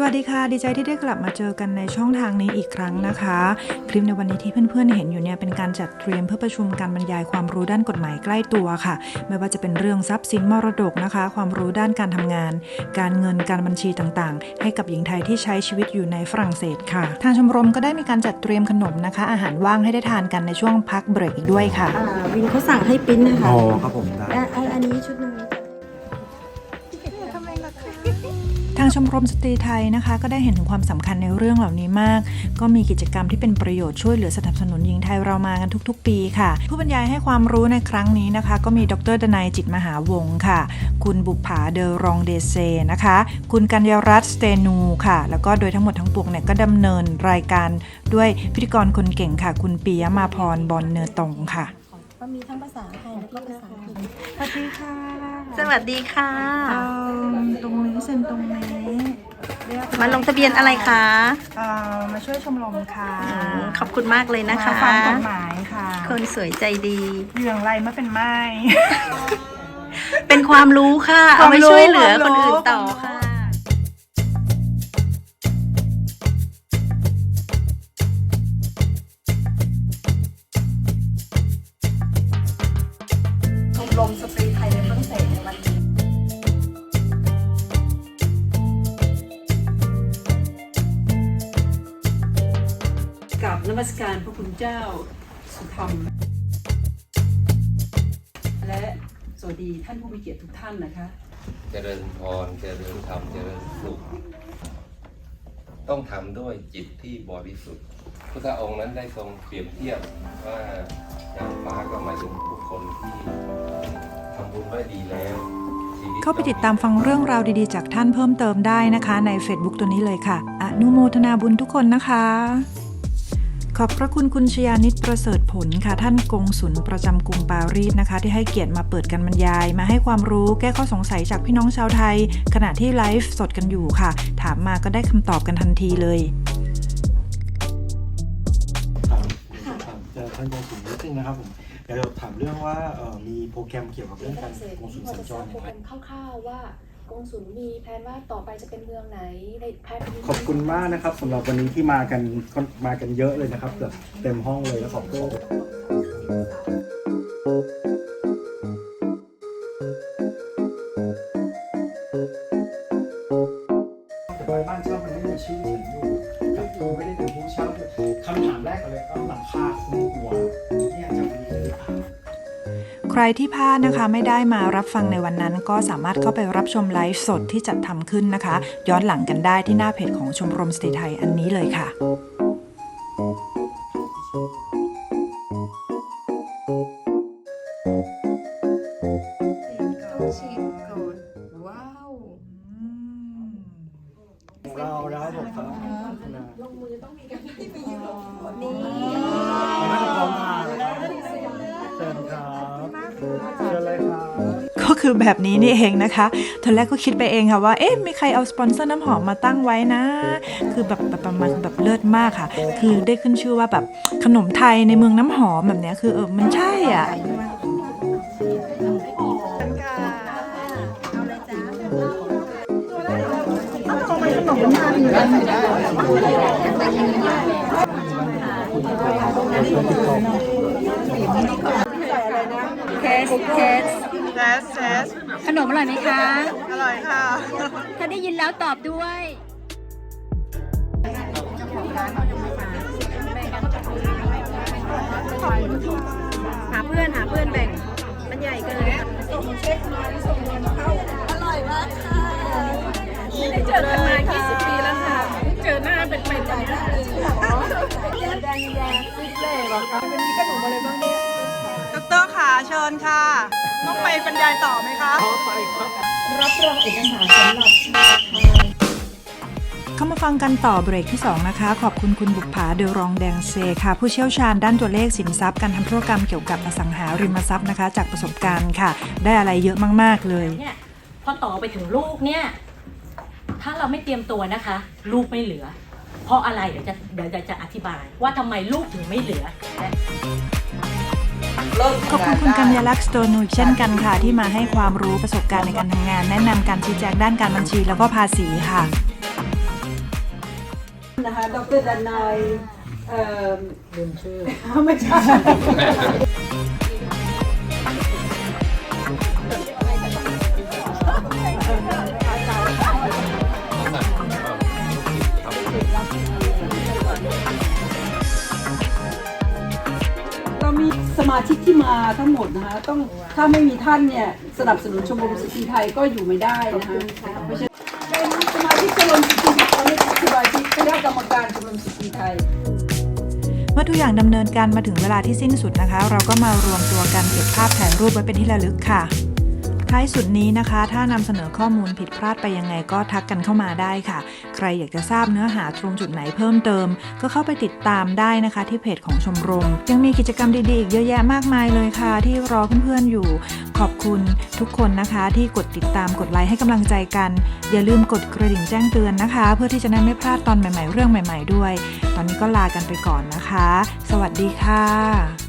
สวัสดีค่ะ ดีใจที่ได้กลับมาเจอกันในช่องทางนี้อีกครั้งนะคะ คลิปในวันนี้ที่เพื่อนๆเห็นอยู่เนี่ยเป็นการจัดเตรียมเพื่อประชุมการบรรยายความรู้ด้านกฎหมายใกล้ตัวค่ะ ไม่ว่าจะเป็นเรื่องทรัพย์สินมรดกนะคะ ความรู้ด้านการทำงาน การเงินการบัญชีต่างๆ ให้กับหญิงไทยที่ใช้ชีวิตอยู่ในฝรั่งเศสค่ะ ทางชมรมก็ได้มีการจัดเตรียมขนมนะคะ อาหารว่างให้ได้ทานกันในช่วงพักเบรกอีกด้วยค่ะอ่าวินเขาสั่งให้ปริ้นนะคะอ๋อครับผมได้อะอันอันนี้ชุดหนึ่งางชมรมสตรีไทยนะคะ ก็ได้เห็นถึงความสำคัญในเรื่องเหล่านี้มาก ก็มีกิจกรรมที่เป็นประโยชน์ช่วยเหลือสนับสนุนหญิงไทยเรามากันทุก ๆ ปีค่ะ ผู้บรรยายให้ความรู้ในครั้งนี้นะคะ ก็มีดรดนัยจิตมหาวงค่ะ คุณบุปผาเดอรองเดเซนะคะ คุณกัญญารัตน์สเตนูค่ะ แล้วก็โดยทั้งหมดทั้งปวงเนี่ยก็ดำเนินรายการด้วยพิธีกรคนเก่งค่ะ คุณปียมาพรบอลเนอตงค่ะ มีทั้งภาษาไทยแล้วก็ภาษาอังกฤษสวัสดีค่ะ สวัสดีค่ะเอาตรงนี้เซ็นตรงนี้เรียบร้อยมาลงทะเบียนอะไรคะเอ่อมาช่วยชมรมค่ะอืมขอบคุณมากเลยนะคะมาฟังกฎหมายค่ะคนสวยใจดี เหยื่องไรมาเป็นไม้ เป็นความรู้ค่ะคเอาวามไปรู้ช่วยเหลือคความนรู้อื่นต่อความรู้ค่ะ สการพระคุณเจ้าสุธรรม และสวัสดีท่านผู้มีเกียรติทุกท่านนะคะ เจริญพร เจริญธรรม เจริญสุข ต้องทำด้วยจิตที่บริสุทธิ์พุทธองค์นั้นได้ทรงเปรียบเทียบว่านางฟ้าก็หมายถึงบุคคลที่ทำบุญไว้ดีแล้วชีวิตเข้าไปติดตามฟังเรื่องราวดีๆ จากท่านเพิ่มเติมได้นะคะ ใน Facebook ตัวนี้เลยค่ะ อนุโมทนาบุญทุกคนนะคะ ขอบพระคุณคุณชยานิตประเสริฐผลค่ะ ท่านกงสุลประจำกรุงปารีสนะคะ ที่ให้เกียรติมาเปิดการบรรยาย มาให้ความรู้แก้ข้อสงสัยจากพี่น้องชาวไทย ขณะที่ไลฟ์สดกันอยู่ค่ะ ถามมาก็ได้คำตอบกันทันทีเลยถามถามเจอท่านกงสุลนิดนึงนะครับผมเดี๋ยวเราถามเรื่องว่าเอ่อมีโปรแกรมเกี่ยวกับเรื่องการกงสุลสัญจรอย่างไรคร่าวๆว่า กงสุลมีแผนว่าต่อไปจะเป็นเมืองไหนในแผนขอบคุณมากนะครับสำหรับวันนี้ที่มากันมากันเยอะเลยนะครับเกือบเต็มห้องเลยแล้วขอบคุณโดยบ้านเช่ามันไม่มีชื่อฉันอยู่กับตัวไม่ได้เป็นผู้เช่าคำถามแรกเลยก็หลังคาคุมหัว รที่พลาดนะคะไม่ได้มารับฟังในวันนั้น ก็สามารถเข้าไปรับชมไลฟ์สดที่จัดทำขึ้นนะคะ ย้อนหลังกันได้ที่หน้าเพจของชมรมสตรีไทยอันนี้เลยค่ะของเรานะครับผมครับ ลงมือต้องมีการที่มีอยู่นี่มัน คือแบบนี้นี่เองนะคะตอนแรกก็คิดไปเองค่ะว่า เอ๊ะ มีใครเอาสปอนเซอร์น้ำหอมมาตั้งไว้นะ คือแบบประมาณแบบเลิศมากค่ะ คือได้ขึ้นชื่อว่าแบบขนมไทยในเมืองน้ำหอมแบบเนี้ยคือเออ มันใช่อะ เคสเคสขนมอร่อยไหมคะ อร่อยค่ะ ถ้าได้ยินแล้วตอบด้วยหาเพื่อนหาเพื่อนแบ่ง มันใหญ่เกินส่งเช็คมาส่งเงินเข้า ญค่ะ ต้องไปบรรยายต่อไหมคะเข้ามาฟังกันต่อเบรกที่ 2 นะคะ ขอบคุณคุณบุปผาเดอรองแดงเซค่ะ ผู้เชี่ยวชาญด้านตัวเลขสินทรัพย์การทำธุรกรรมเกี่ยวกับอสังหาริมทรัพย์นะคะ จากประสบการณ์ค่ะ ได้อะไรเยอะมากๆเลย เนี่ยพอต่อไปถึงลูกเนี่ย ถ้าเราไม่เตรียมตัวนะคะ ลูกไม่เหลือ เพราะอะไรเดี๋ยวจะเดี๋ยวจะจะอธิบาย ว่าทำไมลูกถึงไม่เหลือ ขอบคุณคุณกัญญาลักษณ์สโตนูเช่นกันค่ะ ที่มาให้ความรู้ประสบการณ์ในการทำงาน แนะนำการชี้แจงด้านการบัญชีแล้วก็ภาษีค่ะ นะคะดรดนายเอ่อลืมชื่อไม่ใช่ มาชิกที่มาทั้งหมดนะคะต้องถ้าไม่มีท่านเนี่ยสนับสนุนชมรมสตรีไทยก็อยู่ไม่ได้นะคะเพราะฉะนั้นเป็นสมาชิกชมรมสตรีไทยและสมาชิกคณะกรรมการชมรมสตรีไทยเมื่อทุกอย่างดำเนินการมาถึงเวลาที่สิ้นสุดนะคะ เราก็มารวมตัวกันเก็บภาพถ่ายรูปไว้เป็นที่ระลึกค่ะ ท้ายสุดนี้นะคะ ถ้านำเสนอข้อมูลผิดพลาดไปยังไงก็ทักกันเข้ามาได้ค่ะ ใครอยากจะทราบเนื้อหาตรงจุดไหนเพิ่มเติม ก็เข้าไปติดตามได้นะคะ ที่เพจของชมรม ยังมีกิจกรรมดีๆอีกเยอะแยะมากมายเลยค่ะ ที่รอเพื่อนๆอยู่ ขอบคุณทุกคนนะคะ ที่กดติดตามกดไลค์ให้กำลังใจกัน อย่าลืมกดกระดิ่งแจ้งเตือนนะคะ เพื่อที่จะได้ไม่พลาดตอนใหม่ๆเรื่องใหม่ ๆด้วย ตอนนี้ก็ลากันไปก่อนนะคะ สวัสดีค่ะ